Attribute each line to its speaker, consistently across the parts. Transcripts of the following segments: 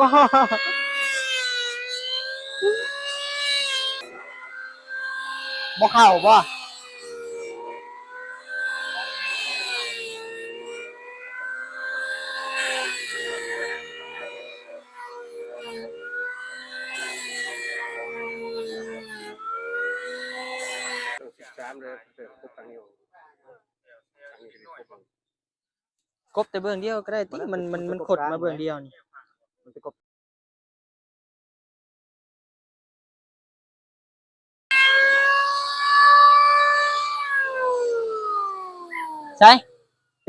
Speaker 1: บ่บ่เข้าบ่
Speaker 2: สิบสามเลยเติมครบครั้งนี้ครั้งนี้จะได้ครบ
Speaker 1: กบแต่เบื้องเดียวก็ได้ติมันมันมันขดมาเบื้องเดียวนี่
Speaker 2: มันจะครบ
Speaker 1: ใช่เ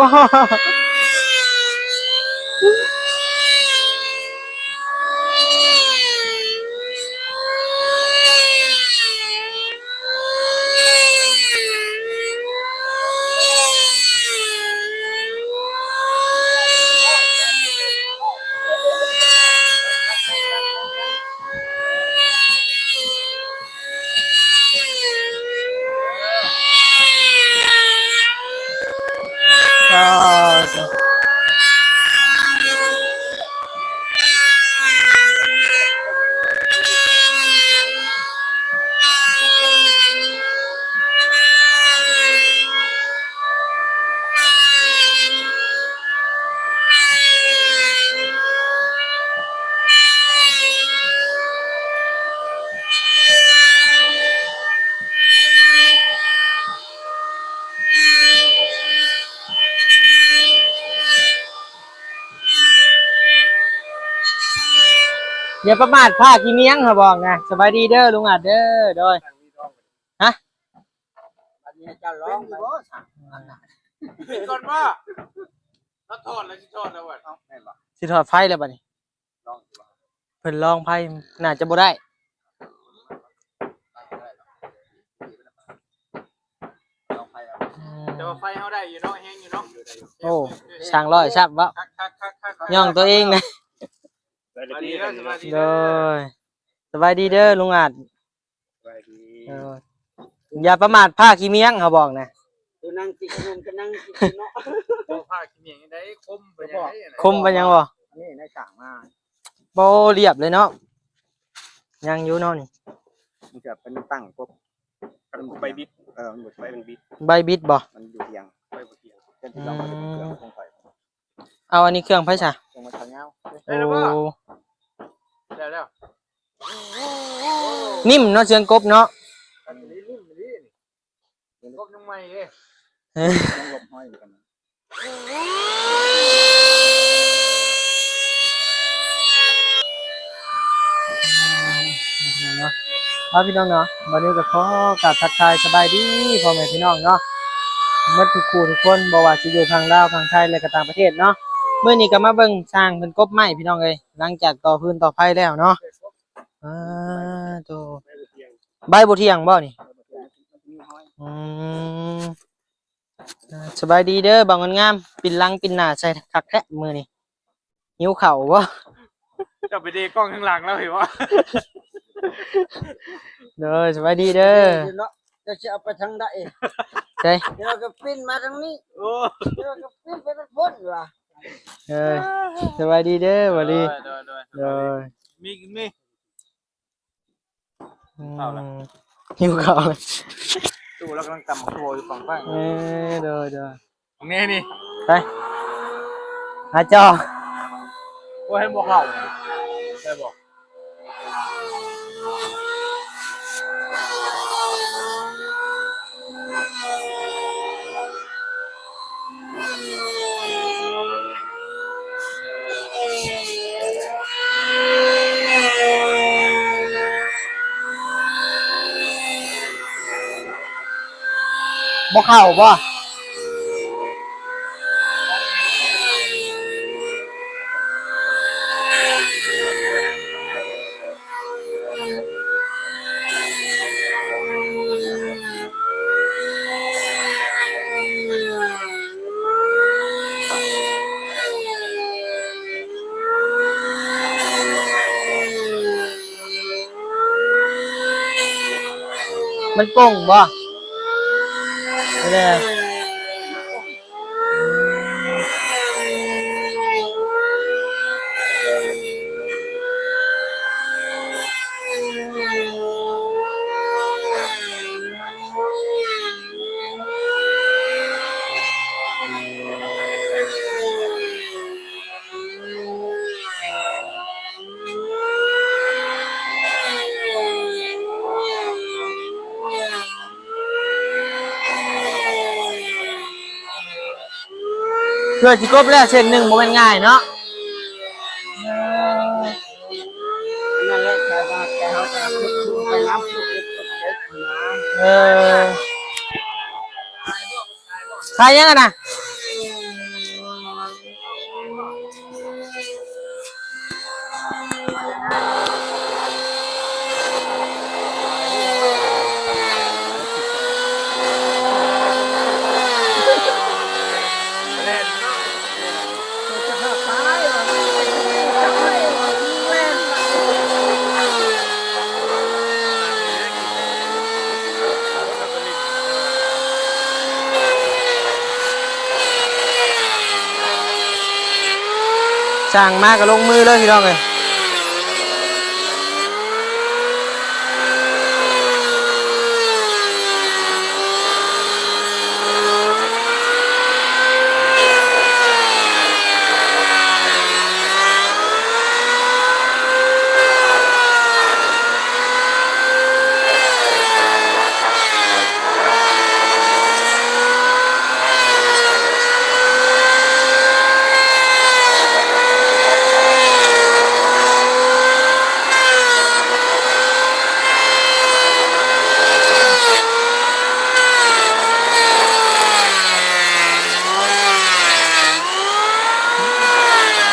Speaker 1: ป็ อนบ่
Speaker 2: ไปได้เด้อ
Speaker 1: นี่บ้าอย่าประมาทผ้ากิเมียงเขาบอกนะสบายดีเด้อลุงอัดเด้อโดยฮะ
Speaker 2: อันนี้จะร้องไป
Speaker 3: ปิดก่อนว่าแล้วทอดแล้วจะทอดแล้ววะ
Speaker 2: แม่นบ่
Speaker 1: สิถอดไฟแล้วบัดนี้
Speaker 2: ร้องสิบ่
Speaker 1: เพิ่นลองไพ่น่าจะบ่ได้
Speaker 2: ร้องไปแล้ว
Speaker 3: แต่ว่าไฟเขาได้อยู่เนาะแห้งอยู่เนาะ
Speaker 1: โอ้ช่างร้อยชับวะ
Speaker 3: คักคักคักคัก
Speaker 1: ย่องตัวเองนะ
Speaker 3: ส วัสดีแล้วสวัสดี
Speaker 1: โดยสบายดีเด้อลุงอัด
Speaker 2: ไปดี
Speaker 1: โดยอย่าประมาทผ้ากิเมียงเขาบอกนะ
Speaker 2: ตัวนั่งจิกขนมก็นั่งจิกเนาะ
Speaker 3: โอ้ผ้าขี้เมียงยังได้คมไปยังไง
Speaker 1: คมไปยังบ่
Speaker 2: อันนี้ในสั่งมา
Speaker 1: บ่เรียบเลยเนาะยังอยู่เนาะนี่
Speaker 2: มันจะเป็นตั้งปุ๊บมันไปบิดเออมันหมดไปเป็นบิด
Speaker 1: ใบบิดบ่
Speaker 2: มันอยู่เทียงไปบ่เทียงเช่นที่เรามาเป็นเครื่องคงไป
Speaker 1: เอาอันนี้เครื่องไผซะ
Speaker 2: คงมาทางเงา
Speaker 1: โอ้
Speaker 3: แล้วแล้ว
Speaker 1: นิ่มเนาะเสียงกบเนาะ
Speaker 3: อันนี้นิ่มนี่นี่ครบยังไม่เลย
Speaker 1: เอ้ย
Speaker 2: ต้องหลบห้อยอยู่กัน
Speaker 1: เนาะเอาพี่น้องเนาะวันนี้ก็ขอกราบทักทายสบายดีพ่อแม่พี่น้องเนาะเมื่อทุกคู่ทุกคนบ่ว่าสิอยู่ทางลาวทางไทยและก็ต่างประเทศเนาะเมื่อนี้ก็มาเบิ่งสร้างเป็นกบไม้พี่น้องเอ้ยหลังจากต่อพื้นต่อไฟแล้วเนาะอ่า โตใบบ่เที่ยงบ่นี่
Speaker 2: มีห้อย
Speaker 1: อืมอ่าสบายดีเด้อบางคนงามปินหลังปินหน้าใส่คักแท้มือนี่หิวเข่าวบ่
Speaker 3: จะไปดีกล้องข้างหลังแล้วเห็นว่า
Speaker 1: เด้อสบายดีเด้อ
Speaker 2: เนาะจะจะเอาไปทางใด
Speaker 1: ใช่
Speaker 2: เดี๋ยวก็ปิ้นมาทางนี้
Speaker 3: โอ้
Speaker 2: เดี๋ยวก็ปิ้นไปทางพ้นว่ะ
Speaker 1: เออสบายดีเด้อสวัสดี
Speaker 3: โดยโดย
Speaker 1: เด้อ
Speaker 3: มีมี
Speaker 1: อืม
Speaker 3: เอาล่ะ
Speaker 1: หิวข้าวเลย
Speaker 3: ตู้แล้วกำลังตำมักโวอยู่ฝั่งข้าง
Speaker 1: เออเด้อเด้อ
Speaker 3: นี่นี่
Speaker 1: ไปหาจอ
Speaker 3: โอ้ให้บอกเขา บ่
Speaker 1: เข้าบ่มันโป่งบ่ ไพื่อจิกบแล้วเส้นหนึ่งบ่แม่นง่ายเนาะ
Speaker 4: นั่นแหละแค่ว่าแกเขาจะไปน้ำสุกเอ็ดสุกเอ็ดนะ
Speaker 1: เออใครยังไงนะ
Speaker 4: จะหาตายเหรอจะไม่เล่น
Speaker 1: สั่งมาก็ลงมือเลยพี่น้องเลย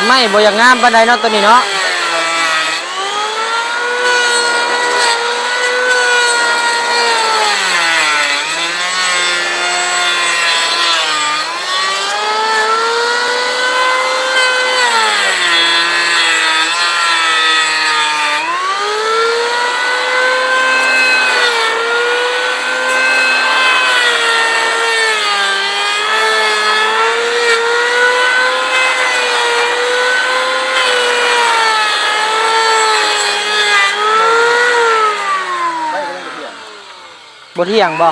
Speaker 1: ไม่บ่อยากงามปานใดเนาะตัวนี้เนาะ บ่เที่ยงบ่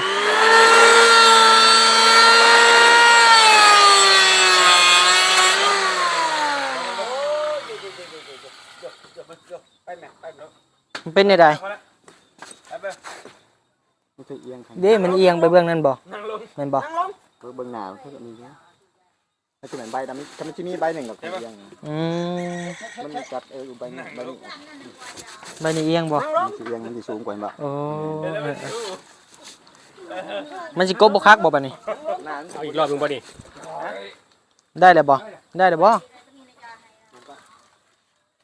Speaker 4: ไปแม่ไปเนาะ
Speaker 1: มันเป็นได้ใด
Speaker 4: ไปไป
Speaker 2: มันจะเอียงข้าง
Speaker 1: เด้มันเอียงไปเบื้องนั้นบ่แม่นบ่
Speaker 4: นั่งลง
Speaker 2: เบิ่งเบิ่งหนาวถ้าเกิดมีนะถ้าจะเหมือนใบดำถ้ามันจะมีใบหนึ่งกับเอียง
Speaker 1: อืม
Speaker 2: มันจัดเออใบนี้ใบนี้
Speaker 1: ใบนี้เอียงบ่
Speaker 2: มันจะเอียงมันจะสูงกว่าบ่
Speaker 1: โอ้เออเออ มันสิกบบ่คักบ่บัดนี้
Speaker 2: เอาอีกรอบนึงบ่ดิ
Speaker 1: ได้แล้วบ่ได้แล้วบ่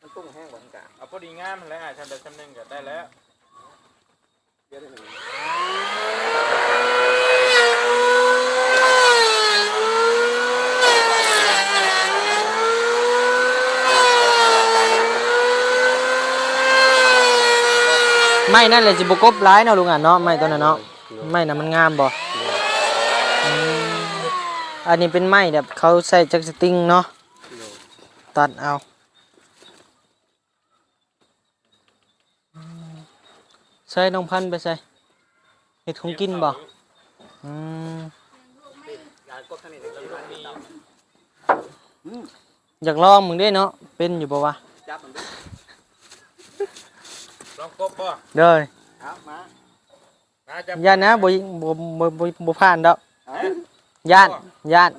Speaker 2: มันตุ้งแห้งกว่าทั้งกะ
Speaker 4: เอาพอดีงามแล้วอะทำได้ชั้นหนึ่งก็ได้แล้ว
Speaker 2: เยอะได้หนึ่ง
Speaker 1: ไม้นั่นแหละสิบ่กบหลายเนาะลุงอะเนาะไม้ตัวนั้นเนาะ ไม้น่ะมันงามบ่อืมอันนี้เป็นไม้แบบเขาใส่จักสติงเนาะตัดเอาอืมใส่น้องพันธุ์ไปใส่เฮ็ดของกินบ่อืม
Speaker 2: งานก็ข้างนี้เลยแล้วมี
Speaker 1: อยากลองมึงได้เนาะเป็นอยู่บ่วะ
Speaker 2: จับมันด้วย
Speaker 4: ลองกบบ่
Speaker 1: เด้อ
Speaker 2: เอามา
Speaker 4: น่าจะ
Speaker 1: ย่านนะบ่บ่บ่บ่บผ่านดอกย่านย่าน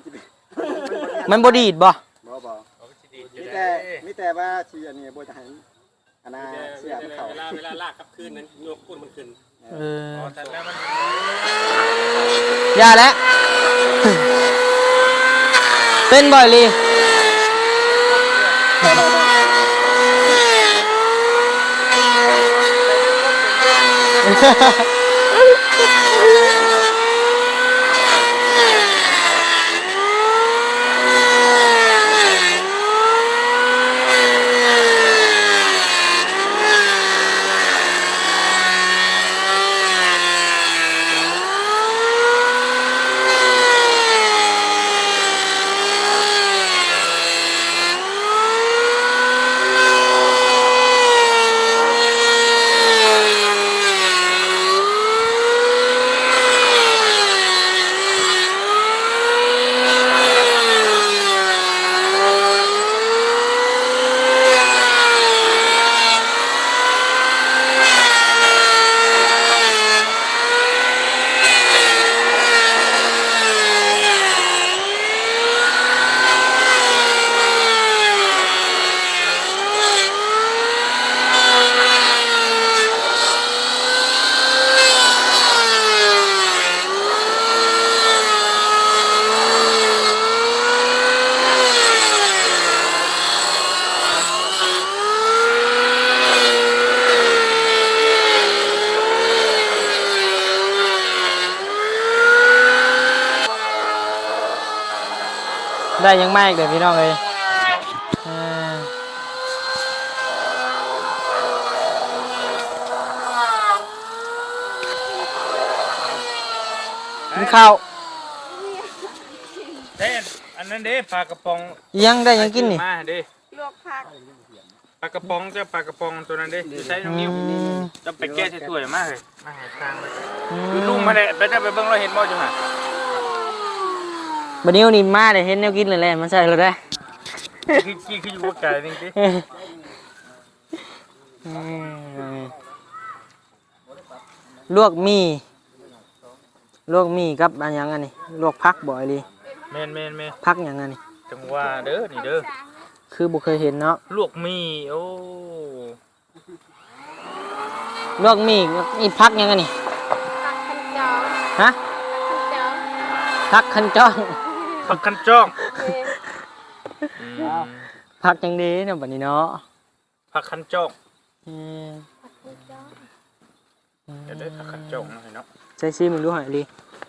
Speaker 1: มันบ่ดีดบ่
Speaker 2: บ่บ่มีแต่มีแต่ว่าชีอันนี้บจะให้อันน่ะเสียบเขา
Speaker 4: เวลาเวลาลากกลับคืนนั้นยกพุ่นมันขึ้น
Speaker 1: เออย่าแล้วเป็นบ่อยลีฮ่าฮ่า Yeah! ได้ยังไม่เดี๋ยวพี่น้องเลยอ่ากินข้าว
Speaker 3: เด้อันนั้นเด้ปลากระป๋อง
Speaker 1: ยังได้ยังกินนี่
Speaker 3: มาเด้
Speaker 4: ลวกผัก
Speaker 3: ปลากระป๋องเจ้าปลากระป๋องตัวนั้นเด้อยู่ใช้น้อง
Speaker 1: อื
Speaker 3: นิ้ว
Speaker 1: ม
Speaker 3: จะไปแก้สวยๆมากเลยมาหาทางเลย
Speaker 1: อื
Speaker 3: คือลุงมาได้ไปได้ไปเบิ่งเราเห็นบ่จังหวะ
Speaker 1: บัดนี้นี่มาได้เห็นแนวกินเลยแหละมันใส่เราได้
Speaker 3: คือคือคืออยู่บ่ไกลจริง
Speaker 1: อืมลวกหมีลวกหมีกับอันหยังอันนี้ลวกพักบ่อยเลย
Speaker 3: ๆแม่นแม่นแม่น
Speaker 1: พักหยังอันนี้
Speaker 3: จังว่าเด้อนี่เด้อ
Speaker 1: คือบ่เคยเห็นเนาะ
Speaker 3: ลวกมีโอ้
Speaker 1: ลวกหมีอีพักหยังอันนี้
Speaker 4: ผักขันจอง
Speaker 1: ฮะ
Speaker 4: ขันจอง
Speaker 1: พักคันจ้อง
Speaker 3: ผักคันจ้อง
Speaker 4: เอ๊ะ
Speaker 3: อืม
Speaker 1: พักจังดีเนาะบัดนี้เนาะ
Speaker 3: ผักคันจ้อง
Speaker 1: อืม
Speaker 4: ผักขันจอง
Speaker 3: เดี๋ยวได้ผักคันจ้องมาให้เนาะ
Speaker 1: ใช้ซีมันรู้หอยลี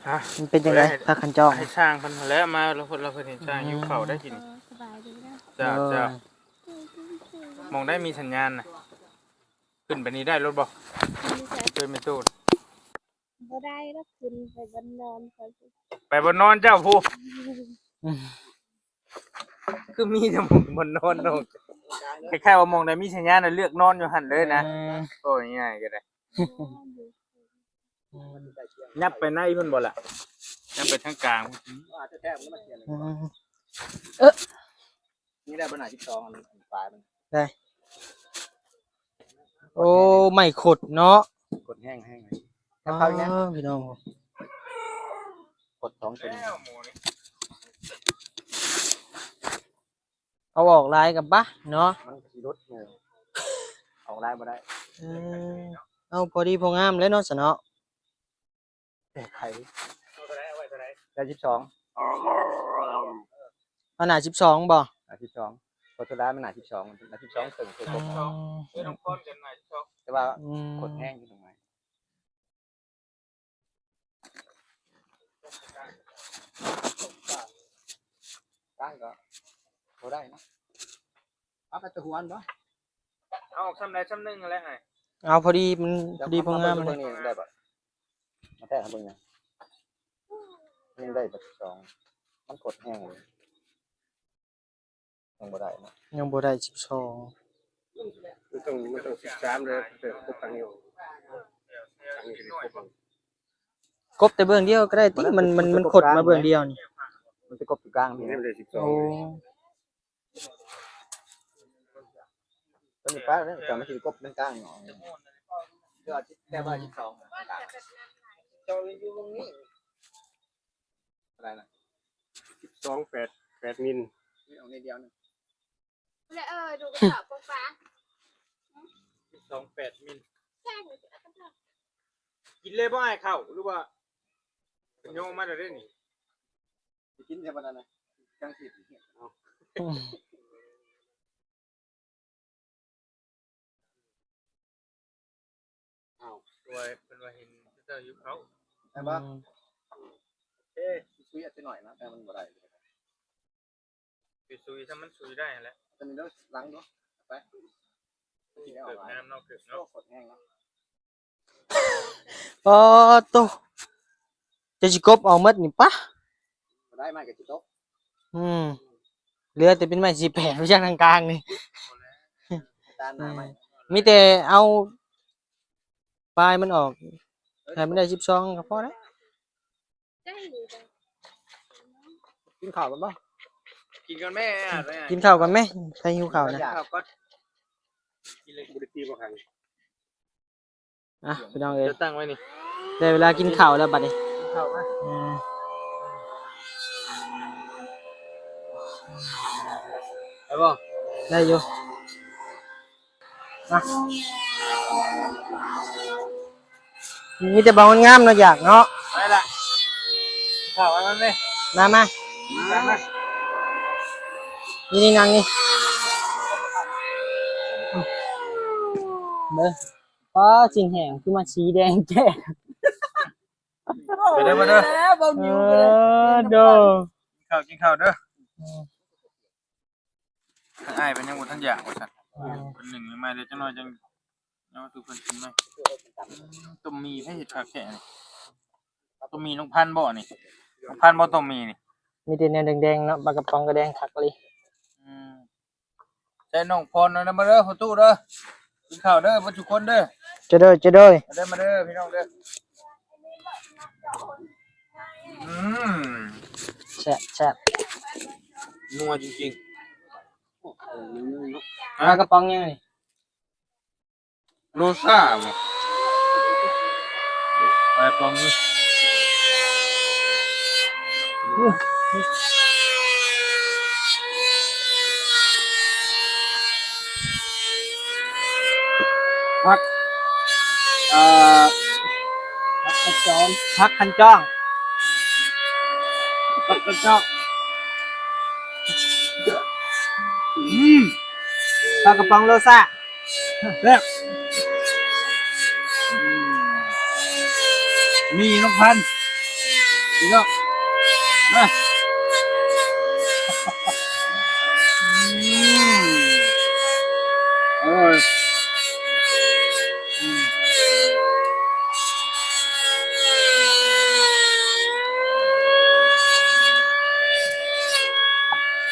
Speaker 3: ฮะ
Speaker 1: มันเป็นจังไดพักคันจ้อง
Speaker 3: ให้สร้างเพิ่นแล้วมาเราเพิ่นเราเพิ่นเห็นสร้างหิวข้าวได้กิน
Speaker 4: สบายดีนะ
Speaker 3: จ้า
Speaker 1: เออ
Speaker 3: จ้ามองได้มีสัญญาณน่ะขึ้นไปนี้ได้รถบ่
Speaker 4: มีแต่
Speaker 3: ช่วยไม่ตู้
Speaker 4: บ่ได้แล้วขึ้นไปบนนอนก่อนสิ
Speaker 3: ไปบนนอนเจ้าผู้
Speaker 1: อืม
Speaker 3: คือมีแต่หมองบนนอนเนาะคล้ายๆว่ามองได้มีสัญญาณน่ะเลือกนอนอยู่หั่นเลยนะ
Speaker 1: เออ
Speaker 3: โอ้ยง่ายก็ได้ยับไปในเพิ่นบ่ล่ะยับไปทางกลาง
Speaker 2: อาจจะแท้มันมาเขียน
Speaker 1: อืม
Speaker 2: นี่ได้ปัญหาที่สองอันปลายมัน
Speaker 1: ได้โอ้ไม่ขดเนาะ
Speaker 2: กดแห้งแห้ง
Speaker 1: อ๋อพี่น้อง
Speaker 2: กดสองตัว
Speaker 3: แล้วหมูนี่
Speaker 1: เอาออกลายกับปะเนาะ
Speaker 2: มันขี่รถเนี่ยออกได้บ่ได้
Speaker 1: เออเอาพอดีพองามเลยเนาะสะเนาะ
Speaker 2: แต่ไข่ได้สิบสอง
Speaker 1: ขนาดสิบสองบ่
Speaker 2: หนาสิบสองตัวสุดท้ายมันหนาสิบสองหนาสิบสองถึงตัว
Speaker 1: อื
Speaker 2: กบ
Speaker 1: ม
Speaker 3: เอ้ยน้องก้อนกันหน่อยชอบ
Speaker 2: แต่ว่า
Speaker 1: อืม
Speaker 2: กดแห้งอยู่ตรงไหน ได้ก็พอได้นะเอาไปตะหวนบ่
Speaker 3: เอาออกซ้ำใดซ้ำหนึงอะไรไง
Speaker 1: เอาพอดีมันพอดีพองาม
Speaker 2: เล
Speaker 1: เลยย
Speaker 2: นี่ได้ปะมาแทะเบิ่งนะยังได้แบบสองมันกดแห้งเลยยังบ่ได้นะ
Speaker 1: ยังบ่ได้สิบสอง
Speaker 2: มันต้องมันต้องสิบสามเลยเติมครบครั้งนี้ครั้งนี้ครบ
Speaker 1: กบแต่เบื้องเดียวก็ได้ติมันมันมันขดมาเบื้องเดียวนี่
Speaker 2: มันจะกบอยู่กลางนี่มันเลยสิบสอง
Speaker 1: โอ้
Speaker 2: ตอนนี้ป้าเนี่ยจะไม่ใช่กบเป็นกลางเนาะเดี๋ยวแค่ว่าสิบสองเจ้าอยู่ตรงนี้อะไรนะ
Speaker 5: สิบสองแปดแปดมิล
Speaker 2: นี่เอาในเดียวนึง
Speaker 4: แล้วเออดูกระสอบฟ้าฟ้า
Speaker 3: สองแปดมิล
Speaker 4: แจ้งเลยเอากระสอบ
Speaker 3: กินเลยบ่ไอ้เข้าหรือว่า โยงมาได้เด้นี่
Speaker 2: กินใช่ปะนั่นนะกลางสิบ
Speaker 3: ตัวเป็นว่าเห็นเจ้าอยู่เขา
Speaker 2: แต่ว่าเอ๊ะคุยอัดหน่อยนะแต่มันบ่ได้
Speaker 3: ซุยๆถ้ามันซุยได้แหละ
Speaker 2: ตอนนี้เราล้างเนาะไปกินได้ออ
Speaker 3: เกิ
Speaker 2: ก
Speaker 3: ด
Speaker 2: มา
Speaker 3: น้ำเนาะเกิด
Speaker 2: โอ้
Speaker 3: เนาะ
Speaker 2: กดแห้งเนาะ
Speaker 1: โอ้โต จะสิกบเอาหมดนี่ปะ
Speaker 2: บ่ได้มากับจิตก
Speaker 1: อืมเหลือแต่เป็นไม้สีแผงอยู่ทางกลางนี่
Speaker 2: ตาหน้าใหม่
Speaker 1: มีแต่เอาปลายมันออกให้มันได้สิบสองก็พอแล้ว
Speaker 4: แจ้งอยู่จ้ะ
Speaker 2: กินข้าวกันบ่
Speaker 3: กินกันแม่อะแม่
Speaker 1: กินข้าวกันไหมใครหิวข้าวนะ
Speaker 3: ข้าวก็กินเลย
Speaker 5: บริตีบ่คัน
Speaker 1: อะพี่น้องเอ้ย
Speaker 3: จะตั้งไว้นี่
Speaker 1: ได้เวลากินข้าวแล้วบัดนี้
Speaker 3: ข้าวมา
Speaker 1: อืม
Speaker 3: ไปบ่
Speaker 1: ได้อยู่อะมีแต่บางคนงามเนาะอยากเนาะ
Speaker 3: ไปละข้าวอันนั้นเลย
Speaker 1: มามา
Speaker 3: มามา
Speaker 1: นี่นี่นั่งนี่เบ้อป้าสิ่งแห้งคือมาสีแดงแก่
Speaker 3: ไปเด้อมาเด้อ
Speaker 1: เออโด
Speaker 3: กินข้าวกินข้าวเด้อ
Speaker 1: อืม
Speaker 3: อ้ายเป็นยังบ่ทันอยากว่าซั่นเป็นหนึ่งยังมาเดี๋ยวจังน้อยจังเอาทุกคนกินไหมต้มมีให้เห็ดขาแค่นี่ต้มมีน้องพันธุ์บ่นี่น้องพันธุ์บ่ต้มมีนี่
Speaker 1: มีแต่แนวแดงๆเนาะปลากระป๋องก็แดงคักเลย
Speaker 3: อืมใจน้องพรนะมาเด้อพ่อตู้เด้อกินข้าวเด้อบ่ทุกคนเด้อ
Speaker 1: จะเด้อจะเด้อ
Speaker 3: มาเด้อมาเด้อพี่น้องเด้อ อืม
Speaker 1: แซ่บแซ่บ
Speaker 3: นัวจริง
Speaker 1: ปลากระป๋องยังไง
Speaker 3: ๆโลซ่าบ่ไปปองนี่
Speaker 1: พักเอ่อ พักขันจองพักขันจ้องพักขันจ้องอืมปลากระป๋องโลซ่าแซ่บ
Speaker 3: มีน้องพันธุ์พี่น้องมาอืมอร่อยอืม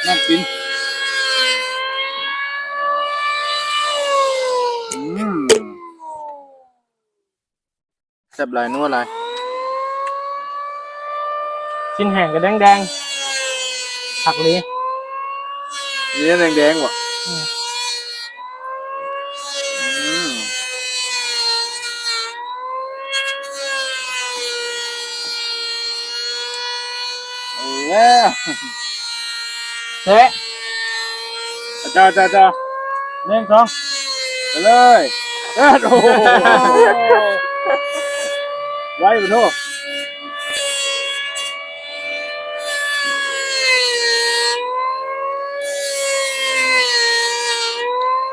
Speaker 3: น่ากินอืมแซ่บหลายนัวหลาย
Speaker 1: ชิ้นแห้งก็แดงๆผักเลย
Speaker 3: นี่แดงๆว่ะ
Speaker 1: อืม
Speaker 3: อืมเอาแล้ว
Speaker 1: เฮ้ย
Speaker 3: จ้าจ้าจ้าหนึ่งสองไปเลยเอ้ยโอ้โหไว้บนโทษ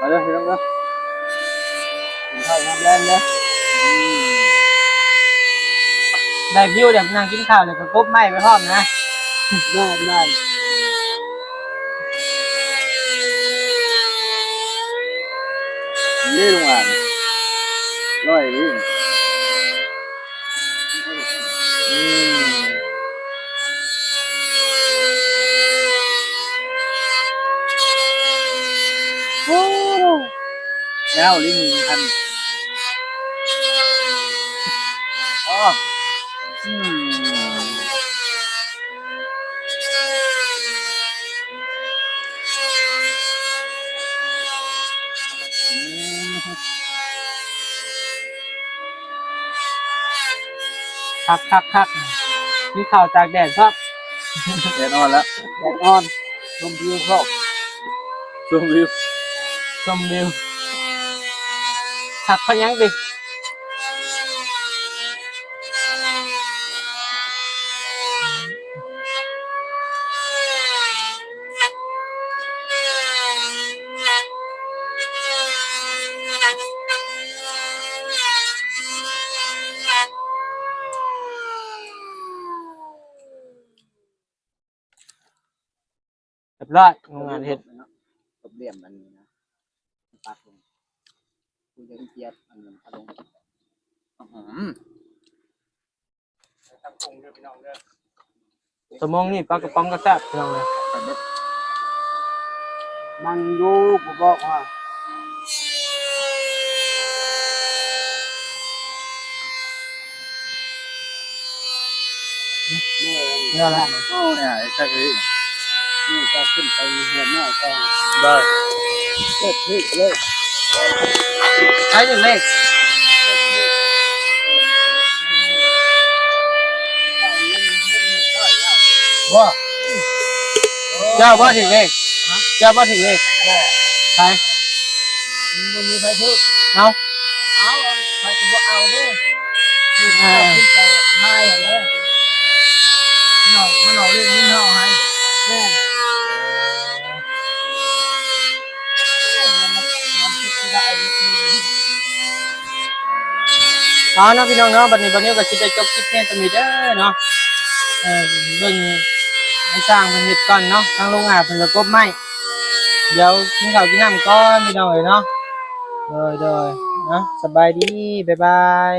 Speaker 3: มาเลยพี่น้องเด้อ
Speaker 1: ข้าวน้ำแรงเด้อได้วิวเดี๋ยวนั่งกินข้าวเดี๋ยวก็กบไม้ไปพร้อมนะได้ได้
Speaker 3: นี่ลุงอ่านร้อยนี่อืมแล้วลิ้นมีพันอ๋ออืมอืม
Speaker 1: คักคักคักมีข้าวจากแดดครับ
Speaker 3: แน่นอนแล้ว
Speaker 1: แดดอ่อนชมวิวครบ
Speaker 3: ชมวิว
Speaker 1: ชมวิวคักพะยังดิ เรียบร้อยงานเฮ็ด
Speaker 6: กบเหลี่ยมอันนี้นะปัดลงคุณจะเกียบอันนี้ปัดลง
Speaker 3: อืม
Speaker 2: ตั้งคง เด้อพี่น้องเด้อ
Speaker 1: สมองนี่ปลากระป๋องก็แซ่บพี่น้องเลย
Speaker 6: นั่งอยู่กูบอกว่า
Speaker 1: นี่แหละ
Speaker 3: เนี่ยไอ้ชักเอ้ย
Speaker 6: นี่ก็ขึ้นไปเหียนแม่ก็
Speaker 3: ได้
Speaker 6: เลิกที่เลย
Speaker 1: ใช้หนึ่งเลข
Speaker 3: ว่า
Speaker 1: เจ้าบ่ถึงเลขเจ้าบ่ถึงเลขใช่
Speaker 6: มันมีไฟทึก
Speaker 1: เอา
Speaker 6: เอาไฟก็บ่เอาเด้นี่
Speaker 1: อ่า
Speaker 6: ขึ้นไปให้เลยหนอกมันหนอกเรื่องนี้หนอกให้แม่ได้ยุคนี้
Speaker 1: เอาเนาะพี่น้องเนาะบัดนี้บัดนี้ก็สิได้จบคลิปเพียงเท่านี้เด้อเนาะเออเบิ่งให้สร้างเพิ่นเฮ็ดก่อนเนาะทางโรงงานเพิ่นก็กบไม้เดี๋ยวกินข้าวกินน้ำก่อนพี่น้องเอ้ยเนาะโดยโดยนะสบายดีบ๊ายบาย